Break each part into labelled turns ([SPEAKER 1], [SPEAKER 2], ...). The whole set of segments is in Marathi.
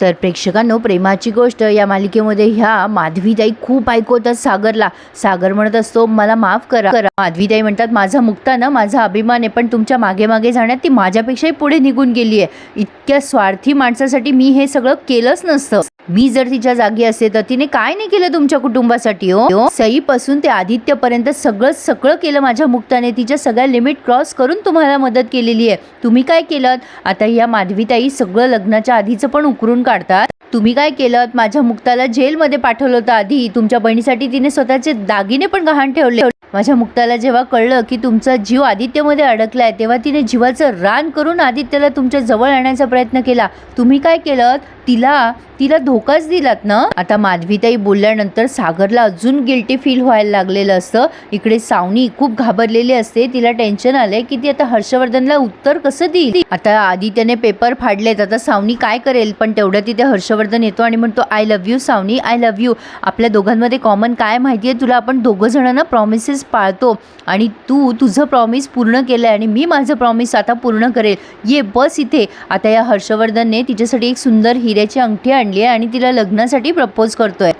[SPEAKER 1] तर प्रेक्षकांनो प्रेमाची गोष्ट या मालिकेमध्ये ह्या माधवीताई खूप ऐकवतात सागरला. सागर म्हणत असतो मला माफ करा. करा माधवीताई म्हणतात माझा मुक्ता ना माझा अभिमान आहे पण तुमच्या मागे मागे जाण्यात ती माझ्यापेक्षाही पुढे निघून गेली आहे. इतक्या स्वार्थी माणसासाठी मी हे सगळं केलंच नसतं. मी जर तिच्या जागी असते तर तिने काय नाही केलं तुमच्या कुटुंबासाठी हो? सईपासून ते आदित्यपर्यंत सगळं सगळं केलं माझ्या मुक्ताने. तिच्या सगळ्या लिमिट क्रॉस करून तुम्हाला मदत केलेली आहे. तुम्ही काय केलं आता या माधवीताई सगळं लग्नाच्या आधीचं पण उकरून काढतात. तुम्ही काय केलं? माझ्या मुक्ताला जेलमध्ये पाठवलं होतं आधी. तुमच्या बहिणीसाठी तिने स्वतःचे दागिने पण गहाण ठेवले. माझ्या मुक्ताला जेव्हा कळलं की तुमचा जीव आदित्यमध्ये अडकलाय तेव्हा तिने जीवाचं रान करून आदित्यला तुमच्या जवळ आणण्याचा प्रयत्न केला. तुम्ही काय केलं? तिला तिला धोकाच दिलात ना? आता माधवीताई बोलल्यानंतर सागरला अजून गिल्टी फील व्हायला लागलेलं असतं. इकडे सावनी खूप घाबरलेली असते. तिला टेन्शन आलंय की ती आता हर्षवर्धनला उत्तर कसं देईल? आता आदित्यने पेपर फाडलेत. आता सावनी काय करेल? पण तेवढ्या तिथे हर्षवर्धन येतो आणि म्हणतो I love you Savani I love you आपल्या दोघांमध्ये कॉमन काय माहिती आहे तुला आपण दोघं जणांना प्रॉमिसेस पाळतो. आणि तू तुझं प्रॉमिस पूर्ण केलं आहे आणि मी माझं प्रॉमिस आता पूर्ण करेल. ये बस इथे. आता या हर्षवर्धनने तिच्यासाठी एक सुंदर हिऱ्याची अंगठी आणली आहे आणि तिला लग्नासाठी प्रपोज करतोय.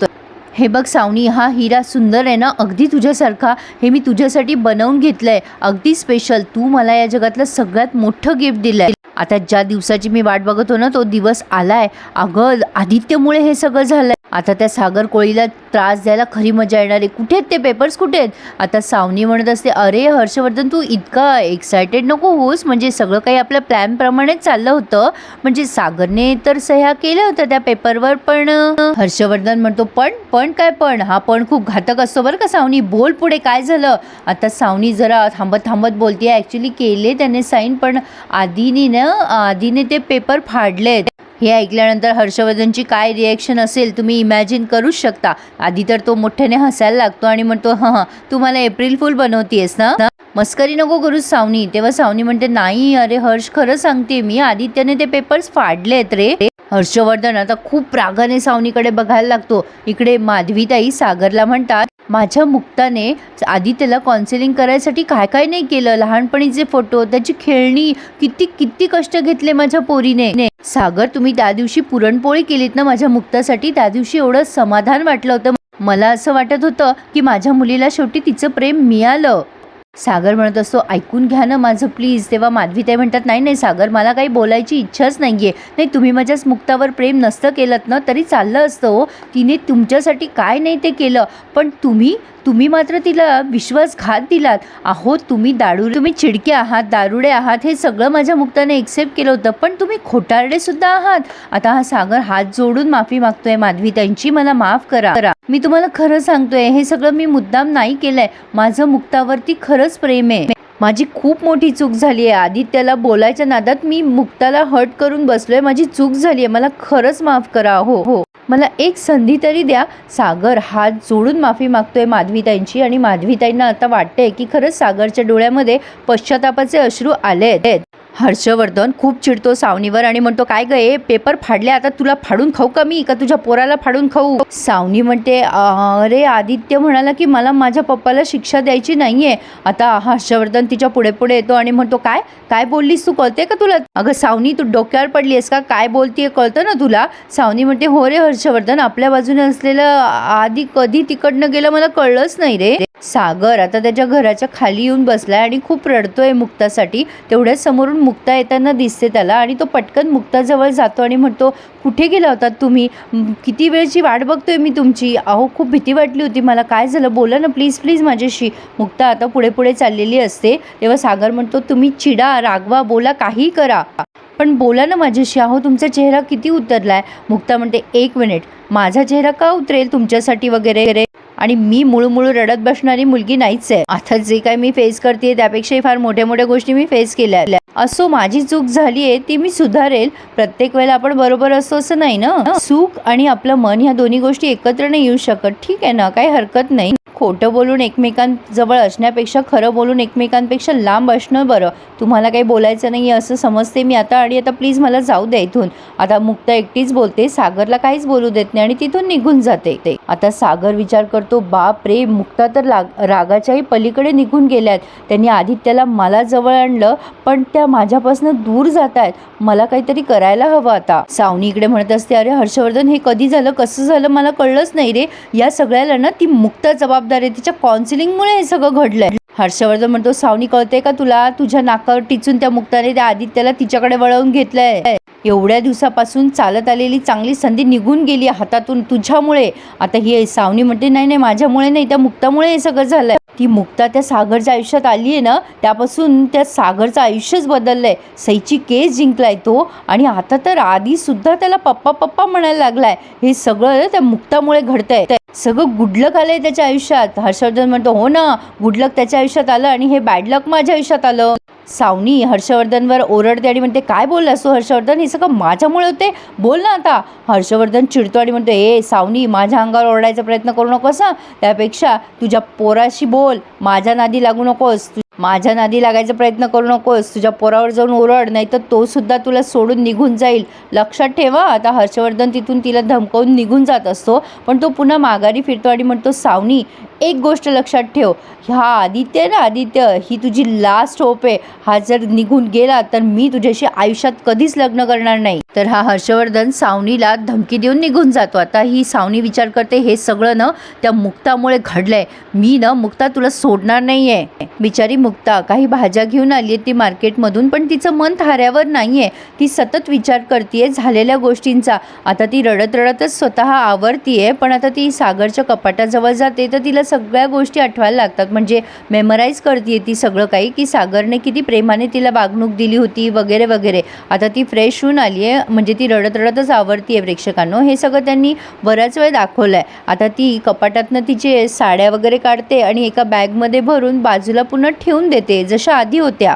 [SPEAKER 1] हे बघ सावनी हा हिरा सुंदर आहे ना? अगदी तुझ्यासारखा. हे मी तुझ्यासाठी बनवून घेतलंय. अगदी स्पेशल तू मला या जगातलं सगळ्यात मोठं गिफ्ट दिलंय. आता ज्या दिवसाची मी वाट बघत हो ना तो दिवस आलाय. अगं आदित्यमुळे हे सगळं झालं आता त्या सागर कोळीला त्रास द्यायला खरी मजा येणार आहे. कुठे आहेत ते पेपर्स कुठे आहेत? आता सावनी म्हणत असते अरे हर्षवर्धन तू इतका एक्सायटेड नको होस म्हणजे सगळं काही आपल्या प्लॅनप्रमाणेच चाललं होतं. म्हणजे सागरने तर सह्या केल्या होत्या त्या पेपरवर पण हर्षवर्धन म्हणतो पण पण काय पण? हा पण खूप घातक असतो बरं का सावनी. बोल पुढे काय झालं? आता सावनी जरा थांबत थांबत बोलते ॲक्च्युली केले त्याने साईन पण आधीने ना आधीने ते पेपर फाडलेत. हे ऐकल्यानंतर हर्षवर्धनची काय रिॲक्शन असेल तुम्ही इमॅजिन करूच शकता. आधी तर तो मोठ्याने हसायला लागतो आणि म्हणतो हं हं तू मला एप्रिल फुल बनवतीयस ना? ना? मस्करी नको करूच सावनी. तेव्हा सावनी म्हणते नाही अरे हर्ष खरं सांगते मी. आदित्यने ते पेपर्स फाडलेत रे. हर्षवर्धन आता खूप रागाने सावनीकडे बघायला लागतो. इकडे माधवीताई सागरला म्हणतात माझ्या मुक्ताने आधी त्याला कॉन्सिलिंग करायसाठी काय काय नाही केलं? लहानपणीचे फोटो त्याची खेळणी किती किती कष्ट घेतले माझ्या पोरीने. सागर तुम्ही त्या दिवशी पुरणपोळी केलीत ना माझ्या मुक्तासाठी? त्या दिवशी एवढं समाधान वाटलं होतं. मला असं वाटत होतं की माझ्या मुलीला शेवटी तिचं प्रेम मिळालं. सागर म्हणत असतो ऐकून घ्या ना माझं प्लीज तेव्हा माधवीताई म्हणतात नाही नाही सागर मला काही बोलायची इच्छाच नाही आहे नाही तुम्ही माझ्याच मुक्तावर प्रेम नसतं केलं ना तरी चाललं असतं हो. तिने तुमच्यासाठी काय नाही ते केलं पण तुम्ही तुम्ही मात्र तिला विश्वासघात दिलात. अहो तुम्ही दारू तुम्ही चिडके आहात दारुडे आहात हे सगळं माझ्या मुक्ताने एक्सेप्ट केलं होतं पण तुम्ही खोटारडे सुद्धा आहात. आता हा सागर हात जोडून माफी मागतोय माधवी त्यांची मला माफ करा करा. मी तुम्हाला खरं सांगतोय हे सगळं मी मुद्दाम नाही केलंय. माझं मुक्तावरती खरंच प्रेम आहे. माझी खूप मोठी चूक झाली आहे. आदित्यला बोलायच्या नादात मी मुक्ताला हर्ट करून बसलोय. माझी चूक झाली आहे. मला खरंच माफ करा. हो हो. मला एक संधी तरी द्या. सागर हात जोडून माफी मागतोय माधवीताईंची आणि माधवीताईंना आता वाटतंय की खरंच सागरच्या डोळ्यामध्ये पश्चातापाचे अश्रू आले आहेत हर्षवर्धन खूप चिडतो सावनीवर आणि म्हणतो काय ग ए पेपर फाडले आता तुला फाडून खाऊ का मी? का तुझ्या पोराला फाडून खाऊ? सावनी म्हणते अरे आदित्य म्हणाला की मला माझ्या पप्पाला शिक्षा द्यायची नाहीये. आता हर्षवर्धन तिच्या पुढे पुढे येतो आणि म्हणतो काय? काय बोललीस तू? कळते का तुला? अगं सावनी तू डोक्यावर पडली आहेस का? काय बोलतीये कळतं ना तुला? सावनी म्हणते हो रे हर्षवर्धन आपल्या बाजूने असलेलं आधी कधी तिकडनं गेलं मला कळलंच नाही रे. सागर आता त्याच्या घराच्या खाली येऊन बसलाय आणि खूप रडतोय मुक्तासाठी. तेवढ्याच समोरून मुक्ता येताना दिसते त्याला आणि तो पटकन मुक्ताजवळ जातो आणि म्हणतो कुठे गेला होता तुम्ही? किती वेळची वाट बघतोय मी तुमची? अहो खूप भीती वाटली होती. मला काय झालं? बोला ना प्लीज प्लीज माझ्याशी. मुक्ता आता पुढे पुढे चाललेली असते. तेव्हा सागर म्हणतो तुम्ही चिडा रागवा बोला काही करा. पण बोला ना माझ्याशी. अहो तुमचा चेहरा किती उतरलाय? मुक्ता म्हणते एक मिनिट. माझा चेहरा का उतरेल? तुमच्यासाठी वगैरे वगैरे आणि मी मुळूमुळू रडत बसणारी मुलगी नाहीच आहे. आता जे काय मी फेस करते त्यापेक्षाही फार मोठ्या मोठ्या गोष्टी मी फेस केल्या असो माझी चूक झाली आहे ती मी सुधारेल. प्रत्येक वेळेला आपण बरोबर असतो असं नाही ना? सुख आणि आपलं मन ह्या दोन्ही गोष्टी एकत्र नाही येऊ शकत. ठीक आहे ना? काही हरकत नाही. खोटं बोलून एकमेकांजवळ असण्यापेक्षा खरं बोलून एकमेकांपेक्षा लांब असणं बरं. तुम्हाला काही बोलायचं नाही असं समजते मी आता आणि आता प्लीज मला जाऊ द्या इथून. आता मुक्ता एकटीच बोलते सागरला काहीच बोलू देत नाही आणि तिथून निघून जाते. ते आता सागर विचार करतो तो बाप रे मुक्ता तर लाग रागाच्याही पलीकडे निघून गेल्यात. त्यांनी आदित्याला मला जवळ आणलं पण त्या माझ्यापासून दूर जात आहेत मला काहीतरी करायला हवं आता. सावनी इकडे म्हणत असते अरे हर्षवर्धन हे कधी झालं? कसं झालं? मला कळलंच नाही रे. या सगळ्याला ना ती मुक्ता जबाबदार आहे. तिच्या काउन्सिलिंगमुळे हे सगळं घडलंय. हर्षवर्धन म्हणतो सावनी कळते का तुला? तुझ्या नाकावर टिचून त्या मुक्ताने त्या आदित्याला तिच्याकडे वळवून घेतलंय. एवढ्या दिवसापासून चालत आलेली चांगली संधी निघून गेली हातातून. तुझ्यामुळे. आता ही सावनी म्हणते नाही नाही माझ्यामुळे नाही त्या मुक्तामुळे हे सगळं झालंय. ती मुक्ता त्या सागरच्या आयुष्यात आली आहे ना त्यापासून त्या सागरचं आयुष्यच बदललंय. सईची केस जिंकलाय तो आणि आता तर आधी सुद्धा त्याला पप्पा पप्पा म्हणायला लागलाय. हे सगळं त्या मुक्तामुळे घडतंय. सगळं गुडलक आलंय त्याच्या आयुष्यात. हर्षवर्धन म्हणतो हो ना गुडलक त्याच्या आयुष्यात आलं आणि हे बॅडलक माझ्या आयुष्यात आलं. सावनी हर्षवर्धनवर ओरडते आणि म्हणते काय बोललास तू हर्षवर्धन? हे सगळं माझ्यामुळे होते. बोल ना आता. हर्षवर्धन चिडतो आणि म्हणतो ए सावनी माझ्या अंगावर ओरडायचा प्रयत्न करू नकोस हं. त्यापेक्षा तुझ्या पोराशी बोल. माझ्या नादी लागू नकोस. माझ्या नादी लागायचा प्रयत्न करू नकोस. तुझ्या पोरावर जाऊन ओरड नाही तर तो सुद्धा तुला सोडून निघून जाईल. लक्षात ठेवा आता हर्षवर्धन तिथून तिला धमकावून निघून जात असतो पण तो पुन्हा माघारी फिरतो आणि म्हणतो सावनी एक गोष्ट लक्षात ठेव. ह्या आदित्य ना आदित्य ही तुझी लास्ट होप आहे. हा जर निघून गेला तर मी तुझ्याशी आयुष्यात कधीच लग्न करणार नाही. तर हा हर्षवर्धन सावनीला धमकी देऊन निघून जातो. आता ही सावनी विचार करते हे सगळं ना त्या मुक्तामुळे घडलंय. मी ना मुक्ता तुला सोडणार नाही आहे बिचारी मुक्ता काही भाज्या घेऊन आली ती मार्केटमधून पण तिचं मन थाऱ्यावर नाही आहे ती सतत विचार करते झालेल्या गोष्टींचा. आता ती रडत रडतच स्वतः आवरतीये पण आता ती सागरच्या कपाटाजवळ जाते. तर तिला सगळ्या गोष्टी आठवायला लागतात. म्हणजे मेमराईज करते ती सगळं काही की सागरने किती प्रेमाने तिला वागणूक दिली होती वगैरे वगैरे. आता ती फ्रेश होऊन आली आहे म्हणजे ती रडत रडतच आवडती आहे प्रेक्षकांनो. हे सगळं त्यांनी बऱ्याच वेळ दाखवलं आहे आता ती कपाटातनं तिचे साड्या वगैरे काढते आणि एका बॅगमध्ये भरून बाजूला पुन्हा ठेवून देते जशा आधी होत्या.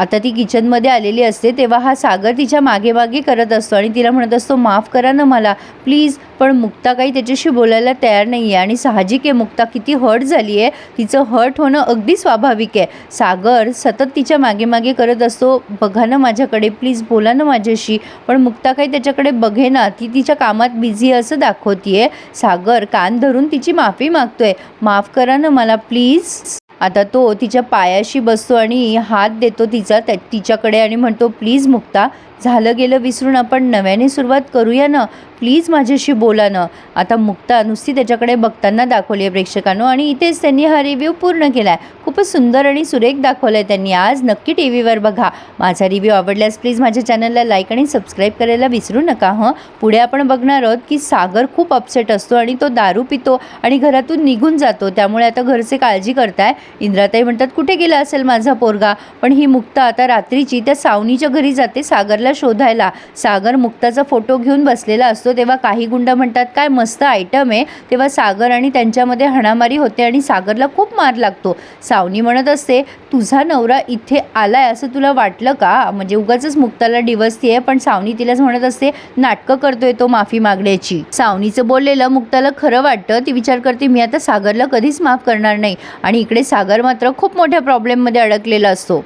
[SPEAKER 1] आता ती किचनमध्ये आलेली असते तेव्हा हा सागर तिच्यामागे मागे करत असतो आणि तिला म्हणत असतो माफ करा ना मला प्लीज पण मुक्ता काही त्याच्याशी बोलायला तयार नाही आहे आणि साहजिक आहे मुक्ता किती हर्ट झाली आहे तिचं हर्ट होणं अगदी स्वाभाविक आहे. सागर सतत तिच्यामागे मागे करत असतो बघा ना माझ्याकडे प्लीज बोला ना माझ्याशी पण मुक्ता काही त्याच्याकडे बघे ना ती तिच्या कामात बिझी असं दाखवतीये. सागर कान धरून तिची माफी मागतोय माफ करा ना मला प्लीज. आता तो तिच्या पायाशी बसतो आणि हात देतो तिचा त्या तिच्याकडे आणि म्हणतो प्लीज मुक्ता झालं गेलं विसरून आपण नव्याने सुरुवात करूया ना? प्लीज माझ्याशी बोला ना. आता मुक्ता नुसती त्याच्याकडे बघताना दाखवली आहे प्रेक्षकांनो आणि इथेच त्यांनी हा रिव्ह्यू पूर्ण केला आहे खूपच सुंदर आणि सुरेख दाखवला आहे त्यांनी आज. नक्की टी व्हीवर बघा. माझा रिव्ह्यू आवडल्यास प्लीज माझ्या चॅनलला लाईक आणि सबस्क्राईब करायला विसरू नका हं? पुढे आपण बघणार आहोत की सागर खूप अपसेट असतो आणि तो दारू पितो आणि घरातून निघून जातो. त्यामुळे आता घरचे काळजी करताय. इंद्राताई म्हणतात कुठे गेला असेल माझा पोरगा? पण ही मुक्ता आता रात्रीची त्या सावनीच्या घरी जाते सागरला शोधायला. सागर मुक्ताचा फोटो घेऊन बसलेला असतो तेव्हा काही गुंड म्हणतात काय मस्त आयटम आहे. तेव्हा सागर आणि त्यांच्यामध्ये हणामारी होते आणि सागरला खूप मार लागतो. सावनी म्हणत असते तुझा नवरा इथे आलाय असं तुला वाटलं का? म्हणजे उगाच मुक्ताला डिवसतीये पण सावनी तिलाच म्हणत असते नाटकं करतोय तो माफी मागण्याची. सावनीचं बोललेलं मुक्ताला खरं वाटतं ती विचार करते मी आता सागरला कधीच माफ करणार नाही. आणि इकडे सागर मात्र खूप मोठ्या प्रॉब्लेममध्ये अडकलेला असतो.